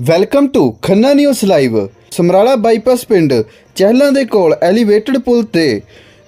Welcome to Khanna news live, Samrala bypass ਪਿੰਡ, ਚਹਿਲਾਂ ਦੇ ਕੋਲ ਐਲੀਵੇਟਡ ਪੁਲ ਤੇ।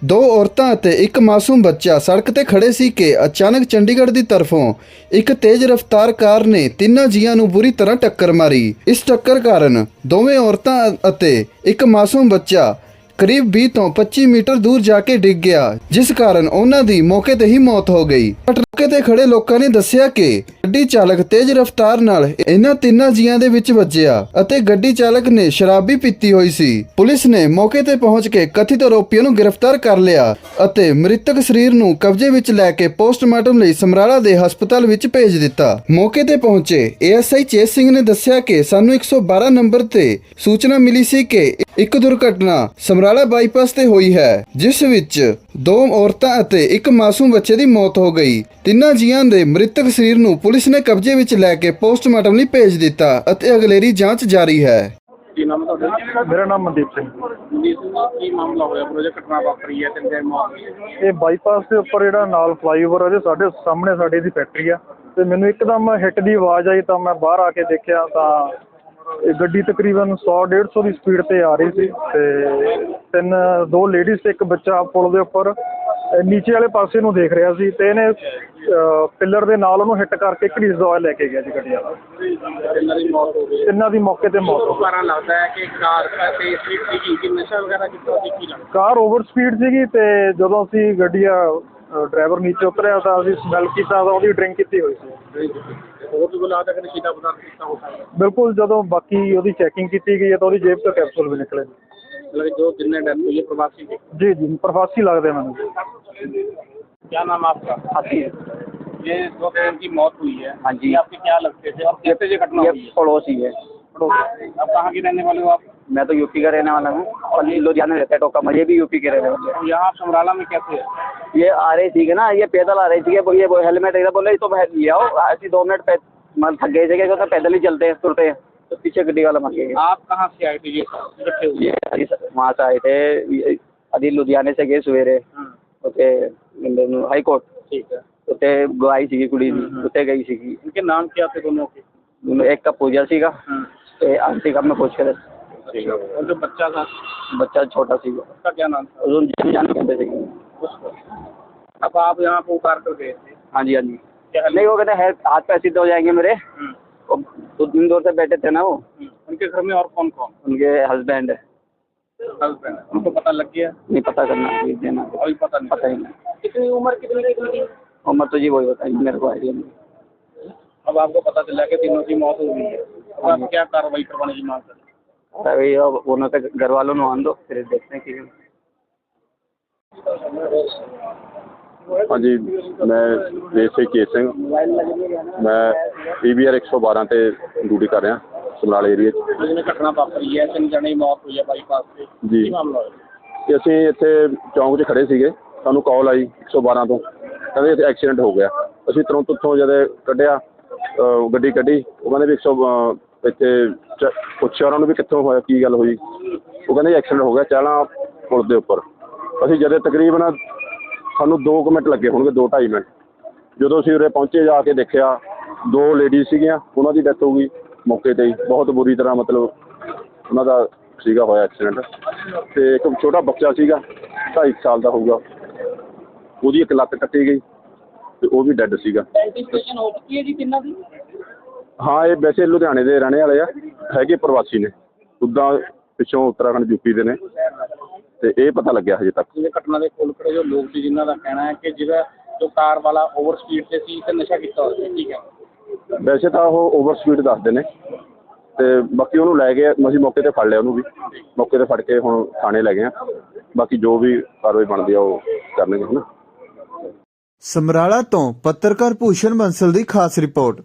ਦੋ ਔਰਤਾਂ ਅਤੇ ਇੱਕ ਮਾਸੂਮ ਬੱਚਾ ਸੜਕ ਤੇ ਖੜੇ ਸੀ ਕਿ ਅਚਾਨਕ ਚੰਡੀਗੜ੍ਹ ਦੀ ਤਰਫੋਂ ਇੱਕ ਤੇਜ਼ ਰਫ਼ਤਾਰ ਕਾਰ ਨੇ ਤਿੰਨਾਂ ਜੀਆਂ ਨੂੰ ਬੁਰੀ ਤਰ੍ਹਾਂ ਟੱਕਰ ਮਾਰੀ। ਇਸ ਟੱਕਰ ਕਾਰਨ ਦੋਵੇਂ ਔਰਤਾਂ ਅਤੇ ਇੱਕ ਮਾਸੂਮ ਬੱਚਾ ਕਰੀਬ 20 ਤੋਂ 25 ਮੀਟਰ ਦੂਰ ਜਾ ਕੇ ਡਿੱਗ ਗਿਆ, ਜਿਸ ਕਾਰਨ ਉਹਨਾਂ ਦੀ ਮੌਕੇ ਤੇ ਹੀ ਮੌਤ ਹੋ ਗਈ। ਮੌਕੇ ਤੇ ਖੜੇ ਲੋਕਾਂ ਨੇ ਦੱਸਿਆ ਕਿ ਗੱਡੀ ਚਾਲਕ ਤੇਜ਼ ਰਫ਼ਤਾਰ ਨਾਲ ਇਹਨਾਂ ਤਿੰਨਾਂ ਜੀਆਂ ਦੇ ਵਿੱਚ ਵੱਜਿਆ ਅਤੇ ਗੱਡੀ ਚਾਲਕ ਨੇ ਸ਼ਰਾਬ ਵੀ ਪੀਤੀ ਹੋਈ ਸੀ। ਪੁਲਿਸ ਨੇ ਮੌਕੇ ਤੇ ਪਹੁੰਚ ਕੇ ਕਥਿਤ ਆਰੋਪੀਆਂ ਨੂੰ ਗ੍ਰਿਫਤਾਰ ਕਰ ਲਿਆ ਅਤੇ ਮ੍ਰਿਤਕ ਸਰੀਰ ਨੂੰ ਕਬਜ਼ੇ ਵਿੱਚ ਲੈ ਕੇ ਪੋਸਟਮਾਰਟਮ ਲਈ ਸਮਰਾਲਾ ਦੇ ਹਸਪਤਾਲ ਵਿੱਚ ਭੇਜ ਦਿੱਤਾ। ਮੌਕੇ ਤੇ ਪਹੁੰਚੇ ਏਐਸਆਈ ਚੇਤ ਸਿੰਘ ਨੇ ਦੱਸਿਆ ਕਿ ਸਾਨੂੰ 112 ਨੰਬਰ ਤੇ ਸੂਚਨਾ ਮਿਲੀ ਸੀ ਕਿ ਇੱਕ ਦੁਰਘਟਨਾ ਸਮਰਾਲਾ ਬਾਈਪਾਸ ਤੇ ਹੋਈ ਹੈ ਜਿਸ ਵਿੱਚ ਦੋ ਔਰਤਾਂ ਅਤੇ ਇੱਕ ਮਾਸੂਮ ਬੱਚੇ ਦੀ ਮੌਤ ਹੋ ਗਈ। ਤਿੰਨਾਂ ਜੀਆਂ ਦੇ ਮ੍ਰਿਤਕ ਸਰੀਰ ਨੂੰ ਪੁਲਿਸ ਨੇ ਕਬਜ਼ੇ ਵਿੱਚ ਲੈ ਕੇ ਪੋਸਟਮਾਰਟਮ ਲਈ ਭੇਜ ਦਿੱਤਾ ਅਤੇ ਅਗਲੇਰੀ ਜਾਂਚ ਜਾਰੀ ਹੈ। ਕੀ ਨਾਮ ਹੈ ਤੁਹਾਡਾ? ਮੇਰਾ ਨਾਮ ਮਨਦੀਪ ਸਿੰਘ। ਮਨਦੀਪ ਸਿੰਘ ਜੀ, ਕੀ ਮਾਮਲਾ ਹੋਇਆ? ਪ੍ਰੋਜੈਕਟ ਘਟਨਾ ਵਾਪਰੀ ਹੈ ਤਿੰਨ ਦਿਨ ਮੌਤ ਇਹ ਬਾਈਪਾਸ ਦੇ ਉੱਪਰ ਜਿਹੜਾ ਨਾਲ ਫਲਾਈਓਵਰ ਹੈ ਸਾਡੇ ਸਾਹਮਣੇ ਸਾਡੀ ਦੀ ਫੈਕਟਰੀ ਆ। ਤੇ ਮੈਨੂੰ ਇੱਕਦਮ ਹਿੱਟ ਦੀ ਆਵਾਜ਼ ਆਈ ਤਾਂ ਮੈਂ ਬਾਹਰ ਆ ਕੇ ਦੇਖਿਆ ਤਾਂ ਇਹ ਗੱਡੀ ਤਕਰੀਬਨ 100 150 ਦੀ ਸਪੀਡ ਤੇ ਆ ਰਹੀ ਸੀ ਤੇ ਤਿੰਨ ਦੋ ਲੇਡੀਜ਼ ਤੇ ਇੱਕ ਬੱਚਾ ਪੁਲ ਦੇ ਉੱਪਰ ਨੀਚੇ ਵਾਲੇ ਪਾਸੇ ਨੂੰ ਦੇਖ ਰਿਹਾ ਸੀ ਤੇ ਇਹਨੇ ਪਿੱਲਰ ਦੇ ਨਾਲ ਉਹਨੂੰ ਹਿੱਟ ਕਰਕੇ ਘੜੀਸ ਦਵਾ ਲੈ ਕੇ ਗਿਆ ਜੀ ਗੱਡੀ ਵਾਲਾ। ਤਿੰਨਾਂ ਦੀ ਮੌਤ ਹੋ ਗਈ ਤਿੰਨਾਂ ਦੀ ਮੌਕੇ ਤੇ ਮੌਤ ਹੋ ਗਈ। ਕਾਰਨ ਲੱਗਦਾ ਹੈ ਕਿ ਕਾਰ ਤੇ ਸਪੀਡ ਸੀਗੀ ਕਿ ਨਸ਼ਾ ਵਗੈਰਾ ਕੀਤਾ ਸੀ ਕੀ ਲੱਗਦਾ? ਕਾਰ ਓਵਰ ਸਪੀਡ ਸੀਗੀ ਤੇ ਜਦੋਂ ਅਸੀਂ ਗੱਡੀ ਆ ਡਰਾਈਵਰ ਨੀਚੇ ਉਤਰਿਆ ਤਾਂ ਅਸੀਂ ਸਮੈਲ ਕੀਤਾ ਤਾਂ ਉਹਦੀ ਡਰਿੰਕ ਕੀਤੀ ਹੋਈ ਸੀ। ਹੋਰ ਵੀ ਕੋਈ ਲੱਗਦਾ ਕਿ ਨਸ਼ੀਲਾ ਪਦਾਰਥ ਕੀਤਾ ਹੋ ਸਕਦਾ ਬਿਲਕੁਲ ਜਦੋਂ ਬਾਕੀ ਉਹਦੀ ਚੈਕਿੰਗ ਕੀਤੀ ਗਈ ਹੈ ਤਾਂ ਉਹਦੀ ਜੇਬ ਤੋਂ ਕੈਪਸੂਲ ਵੀ ਨਿਕਲੇ ਮਤਲਬ ਕਿ ਜੋ ਜਿੰਨੇ ਡੈਥ ਹੋਈ ਹੈ ਪ੍ਰਵਾਸੀ ਦੀ ਜੀ ਜੀ ਪ੍ਰਵਾਸੀ ਲੱਗਦੇ ਮੈਨੂੰ क्या नाम है आपका हाथी ये दो बहन की मौत हुई है हाँ जी। ये आपके क्या लगते थे और कैसे ये घटना ये हुई है पड़ोसी है अब कहाँ के रहने वाले हो आप मैं तो यूपी का रहने वाला हूँ और ये लुधियाना रहता है टोका मुझे भी यूपी के रहने वाले तो यहाँ समराला में कैसे है ये आ रही थी ना ये पैदल आ रही थी ये वो हेलमेट एकदम बोले तो ले आओ ऐसी दो मिनट पै- मतलब थक गए थे क्या तो पैदल ही चलते हैं तुरते हैं तो पीछे गड्डी वाला मर गया आप कहाँ से आए थे ये इकट्ठे हुए ये अभी वहाँ से आए थे ये अभी लुधियाने से गए सवेरे हाँ, ਉੱਥੇ ਹਾਈ ਕੋਰਟ ठीक है ਉੱਥੇ ਗਵਾਈ ਸੀਗੀ ਕੁੜੀ ਦੀ ਉੱਥੇ ਗਈ ਸੀਗੀ इनके नाम क्या थे दोनों के ਇੱਕ ਤਾਂ ਪੂਜਾ ਸੀਗਾ हाँ, ਤੇ ਆਂਟੀ ਕਾ ਮੈਂ ਪੁੱਛ ਕੇ ਦੱਸ ठीक है और जो बच्चा था ਬੱਚਾ ਛੋਟਾ ਸੀਗਾ उसका क्या नाम था ਉਹਨੂੰ ਜਿਮ ਜਾਣ ਕਹਿੰਦੇ ਸੀਗੇ उसको अब आप यहाँ को उतार कर गए थे। हाँ जी हाँ जी। नहीं वो कहते हैं हाथ पैर सीधे हो जाएँगे मेरे। हम्म, वो दो दिन दूर से बैठे थे ना वो। हम्म। उनके घर में और कौन कौन उनके हस्बैंड है। हस्बैंड उनको पता लग गया? नहीं पता करना देना। अभी पता नहीं पता ही नहीं। कितनी उम्र कितनी उम्र तो जी वही बताइए मेरे को आइडिया नहीं। अब आपको पता चला कि तीनों की मौत हो गई है। अब आप क्या कार्रवाई करवाने की मांग करें अभी अब उन्होंने तो घर वालों ने आन दो फिर देखते हैं कि ਹਾਂਜੀ ਮੈਂ ਬੇਸਿਕ ਕੇ ਸਿੰਘ। ਮੈਂ ਪੀਬੀਆਰ 112 ਤੇ ਡਿਊਟੀ ਕਰ ਰਿਹਾ ਸਮਰਾਲ ਏਰੀਆ 'ਚ। ਜਿਹਨੇ ਘਟਨਾ ਵਾਪਰੀ ਹੈ ਤਿੰਨ ਜਣੇ ਮੌਤ ਹੋਈ ਹੈ ਬਾਈਪਾਸ ਤੇ। ਜੀ। ਕੀ ਮਾਮਲਾ ਹੋਇਆ? ਅਸੀਂ ਇੱਥੇ ਚੌਂਕ 'ਚ ਖੜੇ ਸੀਗੇ ਸਾਨੂੰ ਕਾਲ ਆਈ 112 ਤੋਂ। ਕਹਿੰਦੇ ਇੱਥੇ ਐਕਸੀਡੈਂਟ ਹੋ ਗਿਆ। ਅਸੀਂ ਤੁਰੰਤ ਉੱਥੋਂ ਜਦੇ ਕੱਢਿਆ ਗੱਡੀ ਕੱਢੀ ਉਹ ਕਹਿੰਦੇ ਵੀ 100 ਅਹ ਇੱਥੇ ਚ- ਪੁੱਛਿਆ ਉਹਨਾਂ ਨੂੰ ਵੀ ਕਿੱਥੋਂ ਹੋਇਆ ਕੀ ਗੱਲ ਹੋਈ। ਉਹ ਕਹਿੰਦੇ ਐਕਸੀਡੈਂਟ ਹੋ ਗਿਆ ਚਾਹਣਾ ਪੁਲ ਦੇ ਉੱਪਰ। ਅਸੀਂ ਜਦੋਂ ਤਕਰੀਬਨ ਸਾਨੂੰ 2 ਮਿੰਟ ਲੱਗੇ ਹੋਣਗੇ 2.5 ਮਿੰਟ। ਜਦੋਂ ਅਸੀਂ ਉਰੇ ਪਹੁੰਚੇ ਜਾ ਕੇ ਦੇਖਿਆ ਦੋ ਲੇਡੀ ਸੀਗੀਆਂ ਉਹਨਾਂ ਦੀ ਡੈਥ ਹੋ ਗਈ ਮੌਕੇ ਤੇ ਹੀ। ਬਹੁਤ ਬੁਰੀ ਤਰ੍ਹਾਂ ਮਤਲਬ ਉਹਨਾਂ ਦਾ ਸੀਗਾ ਹੋਇਆ ਐਕਸੀਡੈਂਟ ਤੇ ਇੱਕ ਛੋਟਾ ਬੱਚਾ ਸੀਗਾ 2.5 ਸਾਲ ਦਾ ਹੋਊਗਾ। ਉਹਦੀ ਇੱਕ ਲੱਤ ਕੱਟੀ ਗਈ ਤੇ ਉਹ ਵੀ ਡੈੱਡ ਸੀਗਾ। ਹਾਂ ਇਹ ਵੈਸੇ ਲੁਧਿਆਣੇ ਦੇ ਰਹਿਣੇ ਵਾਲੇ ਆ ਹੈਗੇ ਪ੍ਰਵਾਸੀ ਨੇ। ਉਦਾਂ ਪਿੱਛੋਂ ਉੱਤਰਾਖੰਡ ਯੂਪੀ ਦੇ ਨੇ। ਤੇ ਇਹ ਪਤਾ ਲੱਗਿਆ ਹਜੇ ਤੱਕ। ਜਿਹੜੇ ਘਟਨਾ ਦੇ ਕੋਲ ਖੜੇ ਜੋ ਲੋਕ ਸੀ ਜਿਨ੍ਹਾਂ ਦਾ ਕਹਿਣਾ ਹੈ ਕਿ ਜਿਹੜਾ ਜੋ ਕਾਰ ਵਾਲਾ ਓਵਰ ਸਪੀਡ ਤੇ ਸੀ ਤੇ ਨਸ਼ਾ ਕੀਤਾ ਹੋਇਆ ਸੀ। ਠੀਕ ਹੈ। ਵੈਸੇ ਤਾਂ ਉਹ ਓਵਰ ਸਪੀਡ ਦੱਸਦੇ ਨੇ। ਤੇ ਬਾਕੀ ਉਹਨੂੰ ਲੈ ਗਏ ਅਸੀਂ ਮੌਕੇ ਤੇ ਫੜ ਲਿਆ ਉਹਨੂੰ ਵੀ। ਮੌਕੇ ਤੇ ਫੜ ਕੇ ਹੁਣ ਥਾਣੇ ਲੈ ਗਏ ਆ। ਬਾਕੀ ਜੋ ਵੀ ਕਾਰਵਾਈ ਬਣਦੀ ਆ ਉਹ ਕਰਨਗੇ ਹਨਾ। ਸਮਰਾਲਾ ਤੋਂ ਪੱਤਰਕਾਰ ਭੂਸ਼ਣ ਬੰਸਲ ਦੀ ਖਾਸ ਰਿਪੋਰਟ।